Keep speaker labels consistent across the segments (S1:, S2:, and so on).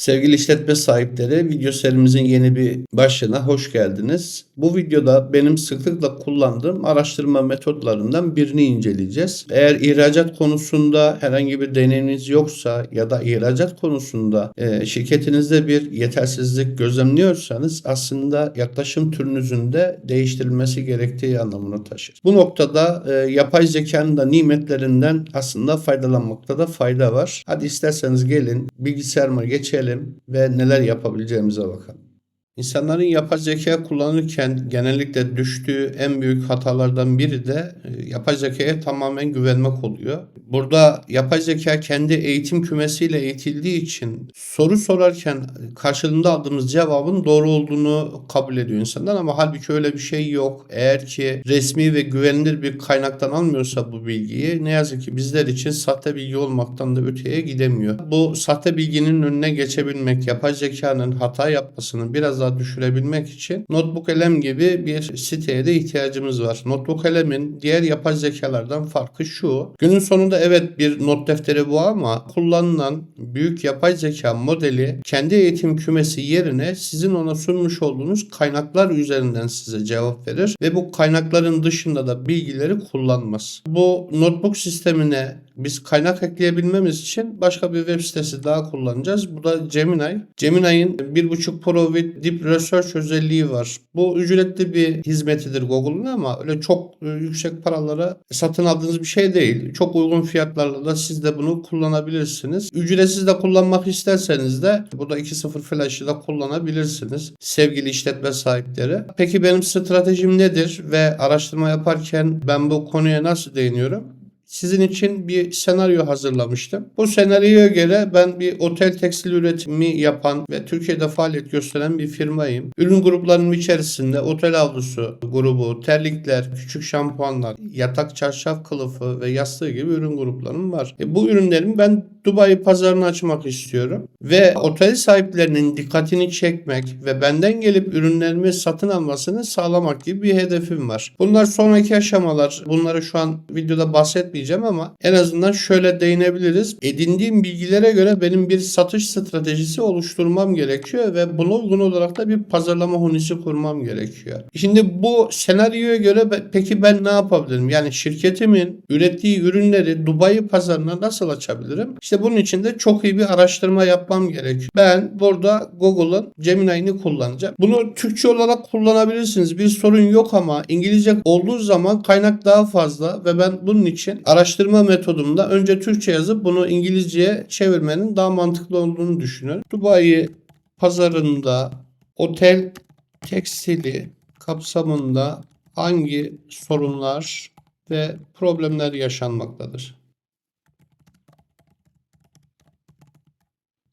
S1: Sevgili işletme sahipleri, video serimizin yeni bir başlığına hoş geldiniz. Bu videoda benim sıklıkla kullandığım araştırma metodlarından birini inceleyeceğiz. Eğer ihracat konusunda herhangi bir deneyiminiz yoksa ya da ihracat konusunda e, şirketinizde bir yetersizlik gözlemliyorsanız aslında yaklaşım türünüzün de değiştirilmesi gerektiği anlamına taşır. Bu noktada e, yapay zekanın da nimetlerinden aslında faydalanmakta da fayda var. Hadi isterseniz gelin bilgisayarıma geçelim ve neler yapabileceğimize bakalım. İnsanların yapay zeka kullanırken genellikle düştüğü en büyük hatalardan biri de e, yapay zekaya tamamen güvenmek oluyor. Burada yapay zeka kendi eğitim kümesiyle eğitildiği için soru sorarken karşılığında aldığımız cevabın doğru olduğunu kabul ediyor insanlar ama halbuki öyle bir şey yok. Eğer ki resmi ve güvenilir bir kaynaktan almıyorsa bu bilgiyi ne yazık ki bizler için sahte bilgi olmaktan da öteye gidemiyor. Bu sahte bilginin önüne geçebilmek, yapay zekanın hata yapmasını biraz daha düşürebilmek için Notebook LM gibi bir siteye de ihtiyacımız var. Notebook LM'in diğer yapay zekalardan farkı şu. Günün sonunda evet bir not defteri bu ama kullanılan büyük yapay zeka modeli kendi eğitim kümesi yerine sizin ona sunmuş olduğunuz kaynaklar üzerinden size cevap verir ve bu kaynakların dışında da bilgileri kullanmaz. Bu notebook sistemine biz kaynak ekleyebilmemiz için başka bir web sitesi daha kullanacağız. Bu da Gemini. Gemini'nin 1.5 Pro with Deep Research özelliği var. Bu ücretli bir hizmetidir Google'un ama öyle çok e, yüksek paralara satın aldığınız bir şey değil. Çok uygun fiyatlarla da siz de bunu kullanabilirsiniz. Ücretsiz de kullanmak isterseniz de burada 2.0 Flash'ı da kullanabilirsiniz. Sevgili işletme sahipleri. Peki benim stratejim nedir ve araştırma yaparken ben bu konuya nasıl değiniyorum? Sizin için bir senaryo hazırlamıştım. Bu senaryoya göre ben bir otel tekstil üretimi yapan ve Türkiye'de faaliyet gösteren bir firmayım. Ürün gruplarının içerisinde otel havlusu grubu, terlikler, küçük şampuanlar, yatak çarşaf kılıfı ve yastığı gibi ürün gruplarım var. E, bu ürünlerimi ben Dubai pazarını açmak istiyorum ve otel sahiplerinin dikkatini çekmek ve benden gelip ürünlerimi satın almasını sağlamak gibi bir hedefim var. Bunlar sonraki aşamalar. Bunları şu an videoda bahsetmeyeceğim ama en azından şöyle değinebiliriz. Edindiğim bilgilere göre benim bir satış stratejisi oluşturmam gerekiyor ve buna uygun olarak da bir pazarlama hunisi kurmam gerekiyor. Şimdi bu senaryoya göre peki ben ne yapabilirim? Yani şirketimin ürettiği ürünleri Dubai pazarına nasıl açabilirim? İşte bunun için de çok iyi bir araştırma yapmam gerekiyor. Ben burada Google'ın Gemini'ni kullanacağım. Bunu Türkçe olarak kullanabilirsiniz. Bir sorun yok ama İngilizce olduğu zaman kaynak daha fazla ve ben bunun için araştırma metodumda önce Türkçe yazıp bunu İngilizceye çevirmenin daha mantıklı olduğunu düşünüyorum. Dubai pazarında otel tekstili kapsamında hangi sorunlar ve problemler yaşanmaktadır?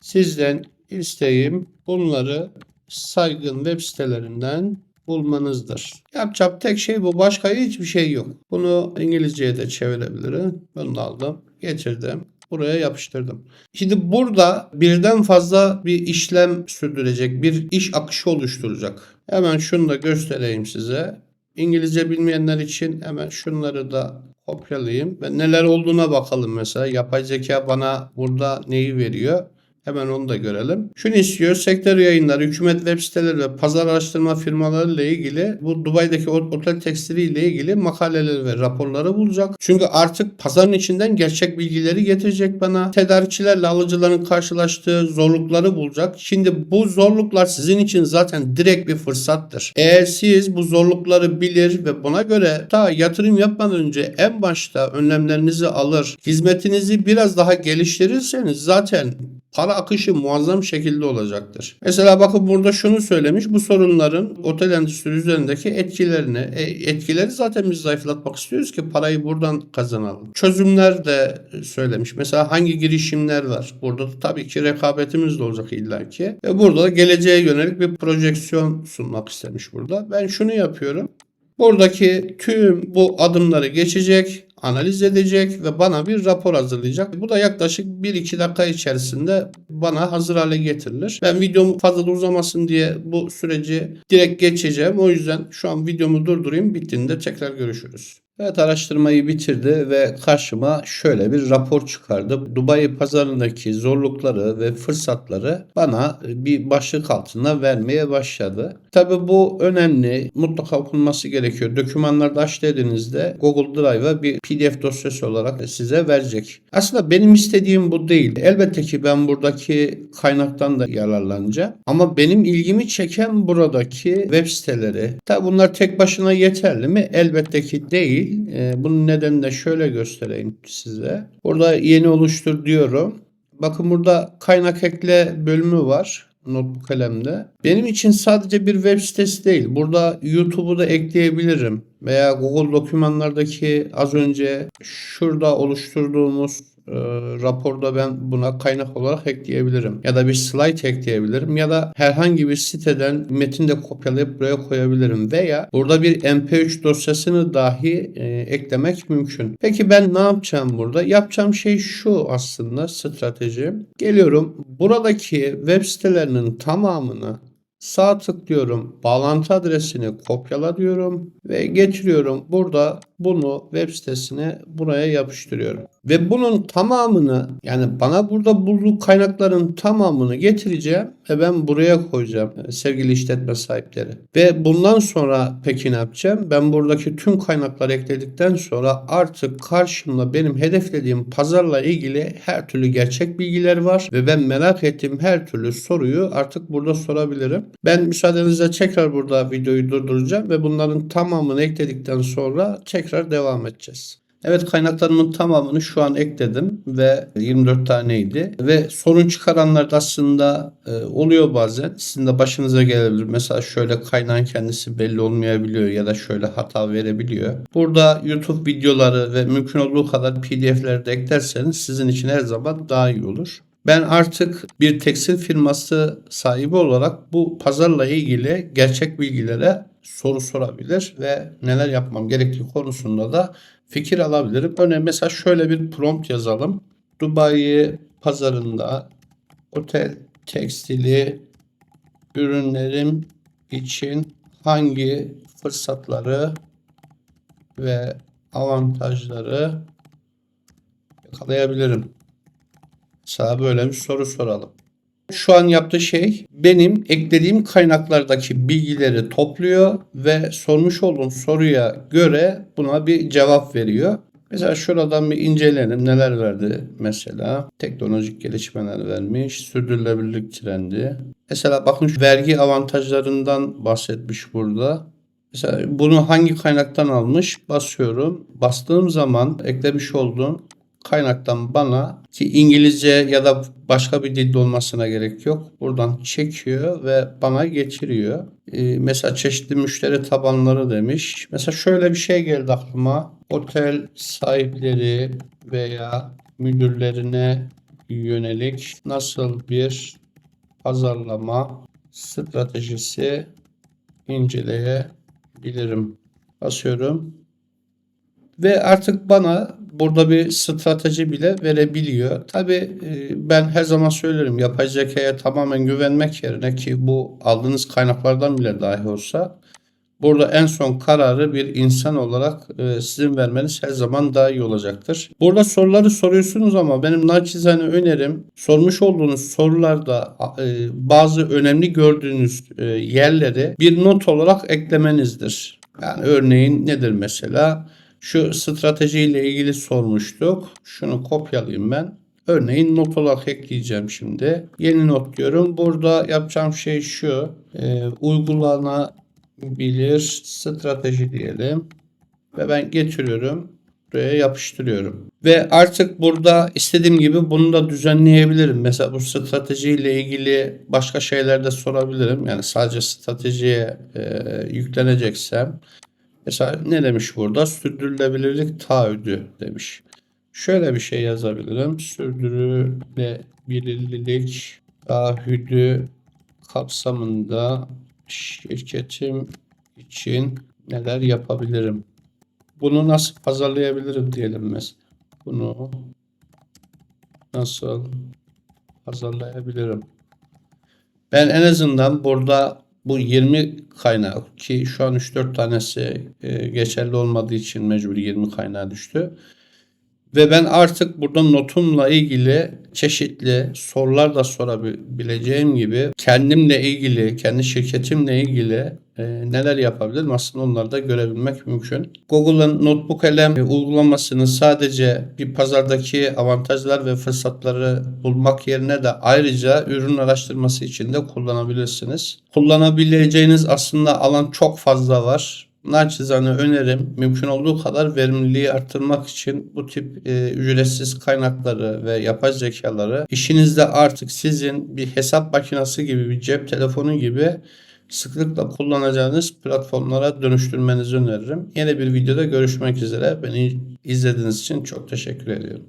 S1: Sizden isteğim bunları saygın web sitelerinden bulmanızdır. Yapacak tek şey bu. Başka hiçbir şey yok. Bunu İngilizceye de çevirebilirim. Bunu da aldım. Getirdim. Buraya yapıştırdım. Şimdi burada birden fazla bir işlem sürdürecek, bir iş akışı oluşturacak. Hemen şunu da göstereyim size. İngilizce bilmeyenler için hemen şunları da kopyalayayım ve neler olduğuna bakalım mesela. Yapay zeka bana burada neyi veriyor? Hemen onu da görelim. Şunu istiyor. Sektör yayınları, hükümet web siteleri ve pazar araştırma firmaları ile ilgili bu Dubai'deki otel tekstili ile ilgili makaleleri ve raporları bulacak. Çünkü artık pazarın içinden gerçek bilgileri getirecek bana. Tedarikçilerle alıcıların karşılaştığı zorlukları bulacak. Şimdi bu zorluklar sizin için zaten direkt bir fırsattır. Eğer siz bu zorlukları bilir ve buna göre daha yatırım yapmadan önce en başta önlemlerinizi alır, hizmetinizi biraz daha geliştirirseniz zaten para akışı muazzam şekilde olacaktır. Mesela bakın burada şunu söylemiş. Bu sorunların otel endüstri üzerindeki etkilerini, e, etkileri zaten biz zayıflatmak istiyoruz ki parayı buradan kazanalım. Çözümler de söylemiş. Mesela hangi girişimler var? Burada da tabii ki rekabetimiz de olacak illaki. Ve burada da geleceğe yönelik bir projeksiyon sunmak istemiş burada. Ben şunu yapıyorum. Buradaki tüm bu adımları geçecek, analiz edecek ve bana bir rapor hazırlayacak. Bu da yaklaşık 1-2 dakika içerisinde bana hazır hale getirilir. Ben videom fazla uzamasın diye bu süreci direkt geçeceğim. O yüzden şu an videomu durdurayım. Bittiğinde tekrar görüşürüz. Evet araştırmayı bitirdi ve karşıma şöyle bir rapor çıkardı. Dubai pazarındaki zorlukları ve fırsatları bana bir başlık altında vermeye başladı. Tabi bu önemli. Mutlaka okunması gerekiyor. Dokümanlarda aç dediğinizde Google Drive'a bir PDF dosyası olarak size verecek. Aslında benim istediğim bu değil. Elbette ki ben buradaki kaynaktan da yararlanacağım. Ama benim ilgimi çeken buradaki web siteleri. Tabi bunlar tek başına yeterli mi? Elbette ki değil. Ee, bunun nedenini de şöyle göstereyim size. Burada yeni oluştur diyorum. Bakın burada kaynak ekle bölümü var notebook kalemde. Benim için sadece bir web sitesi değil. Burada YouTube'u da ekleyebilirim. Veya Google dokümanlardaki az önce şurada oluşturduğumuz e, raporda ben buna kaynak olarak ekleyebilirim. Ya da bir slide ekleyebilirim. Ya da herhangi bir siteden metin de kopyalayıp buraya koyabilirim. Veya burada bir mp3 dosyasını dahi e, eklemek mümkün. Peki ben ne yapacağım burada? Yapacağım şey şu aslında strateji. Geliyorum buradaki web sitelerinin tamamını Sağ tıklıyorum. Bağlantı adresini kopyala diyorum ve getiriyorum. Burada bunu web sitesine buraya yapıştırıyorum. Ve bunun tamamını yani bana burada bulduğu kaynakların tamamını getireceğim ve ben buraya koyacağım e, sevgili işletme sahipleri. Ve bundan sonra peki ne yapacağım? Ben buradaki tüm kaynakları ekledikten sonra artık karşımda benim hedeflediğim pazarla ilgili her türlü gerçek bilgiler var ve ben merak ettiğim her türlü soruyu artık burada sorabilirim. Ben müsaadenizle tekrar burada videoyu durduracağım ve bunların tamamını ekledikten sonra tekrar devam edeceğiz. Evet kaynaklarımın tamamını şu an ekledim ve 24 taneydi ve sorun çıkaranlar da aslında e, oluyor bazen. Sizin de başınıza gelebilir. Mesela şöyle kaynağın kendisi belli olmayabiliyor ya da şöyle hata verebiliyor. Burada YouTube videoları ve mümkün olduğu kadar PDF'leri de eklerseniz sizin için her zaman daha iyi olur. Ben artık bir tekstil firması sahibi olarak bu pazarla ilgili gerçek bilgilere soru sorabilir ve neler yapmam gerektiği konusunda da fikir alabilirim. Örneğin mesela şöyle bir prompt yazalım. Dubai pazarında otel tekstili ürünlerim için hangi fırsatları ve avantajları yakalayabilirim? Sana böyle bir soru soralım. Şu an yaptığı şey benim eklediğim kaynaklardaki bilgileri topluyor ve sormuş olduğum soruya göre buna bir cevap veriyor. Mesela şuradan bir inceleyelim neler verdi mesela. Teknolojik gelişmeler vermiş, sürdürülebilirlik trendi. Mesela bakın şu vergi avantajlarından bahsetmiş burada. Mesela bunu hangi kaynaktan almış? Basıyorum. Bastığım zaman eklemiş olduğum kaynaktan bana ki İngilizce ya da başka bir dilde olmasına gerek yok. Buradan çekiyor ve bana getiriyor. Ee, mesela çeşitli müşteri tabanları demiş. Mesela şöyle bir şey geldi aklıma. Otel sahipleri veya müdürlerine yönelik nasıl bir pazarlama stratejisi inceleyebilirim. Basıyorum. Ve artık bana burada bir strateji bile verebiliyor. Tabii e, ben her zaman söylerim yapay zekaya tamamen güvenmek yerine ki bu aldığınız kaynaklardan bile dahi olsa Burada en son kararı bir insan olarak e, sizin vermeniz her zaman daha iyi olacaktır. Burada soruları soruyorsunuz ama benim naçizane önerim sormuş olduğunuz sorularda e, bazı önemli gördüğünüz yerleri bir not olarak eklemenizdir. Yani örneğin nedir mesela? Şu stratejiyle ilgili sormuştuk. Şunu kopyalayayım ben. Örneğin not olarak ekleyeceğim şimdi. Yeni not diyorum. Burada yapacağım şey şu. E, uygulanabilir strateji diyelim. Ve ben getiriyorum. Buraya yapıştırıyorum. Ve artık burada istediğim gibi bunu da düzenleyebilirim. Mesela bu stratejiyle ilgili başka şeyler de sorabilirim. Yani sadece stratejiye e, yükleneceksem Mesela ne demiş burada? Sürdürülebilirlik taahhüdü demiş. Şöyle bir şey yazabilirim. Sürdürülebilirlik taahhüdü kapsamında şirketim için neler yapabilirim? Bunu nasıl pazarlayabilirim diyelim mesela. Bunu nasıl pazarlayabilirim? Ben en azından burada Bu 20 kaynağı ki şu an 3-4 tanesi e, geçerli olmadığı için mecbur 20 kaynağı düştü. Ve ben artık burada notumla ilgili çeşitli sorular da sorabileceğim gibi kendimle ilgili, kendi şirketimle ilgili e, neler yapabilirim aslında onları da görebilmek mümkün. Google'ın Notebook LM uygulamasını sadece bir pazardaki avantajlar ve fırsatları bulmak yerine de ayrıca ürün araştırması için de kullanabilirsiniz. Kullanabileceğiniz aslında alan çok fazla var. Naçizane önerim mümkün olduğu kadar verimliliği arttırmak için bu tip e, ücretsiz kaynakları ve yapay zekaları işinizde artık sizin bir hesap makinesi gibi bir cep telefonu gibi sıklıkla kullanacağınız platformlara dönüştürmenizi öneririm. Yeni bir videoda görüşmek üzere. Beni izlediğiniz için çok teşekkür ediyorum.